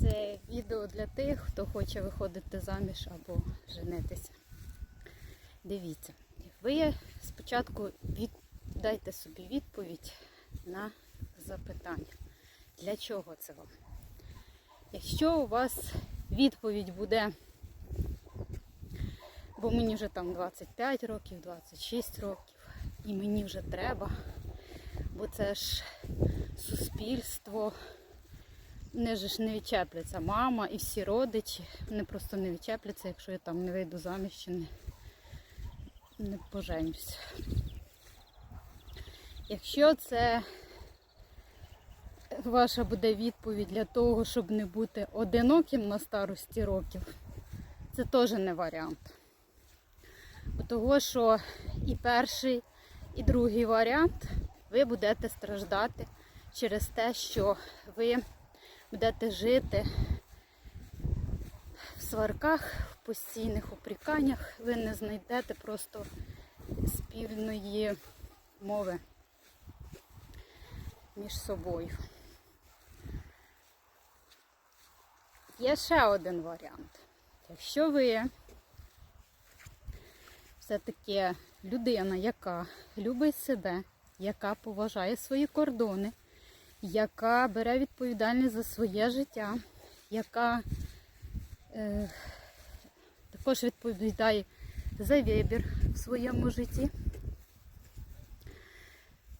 Це відео для тих, хто хоче виходити заміж або женитися. Дивіться, ви спочатку від... дайте собі відповідь на запитання. Для чого це вам? Якщо у вас відповідь буде, бо мені вже там 25 років, 26 років, і мені вже треба, бо це ж суспільство, не ж не відчепляться мама і всі родичі. Вони просто не відчепляться, якщо я там не вийду заміж чи не, не поженюсь. Якщо це ваша буде відповідь для того, щоб не бути одиноким на старості років, це теж не варіант. Бо Того, що і перший, і другий варіант ви будете страждати через те, що ви будете жити в сварках, в постійних упріканнях, ви не знайдете просто спільної мови між собою. Є ще один варіант. Якщо ви все-таки людина, яка любить себе, яка поважає свої кордони, яка бере відповідальність за своє життя, яка е, також відповідає за вибір в своєму житті,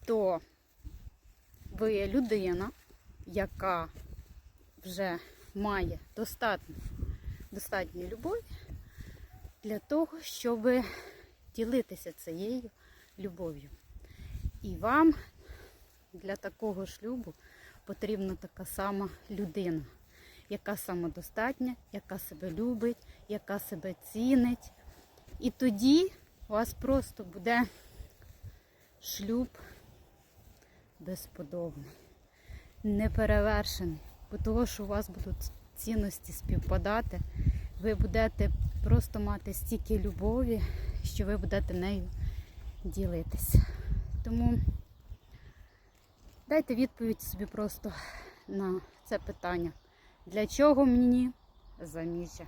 то ви людина, яка вже має достатньо, достатньо любові для того, щоб ділитися цією любов'ю. І вам для такого шлюбу потрібна така сама людина, яка самодостатня, яка себе любить, яка себе цінить. І тоді у вас просто буде шлюб безподобний, неперевершений, бо того, що у вас будуть цінності співпадати, ви будете просто мати стільки любові, що ви будете нею ділитися. Тому дайте відповідь собі просто на це питання. Для чого мені заміжжя?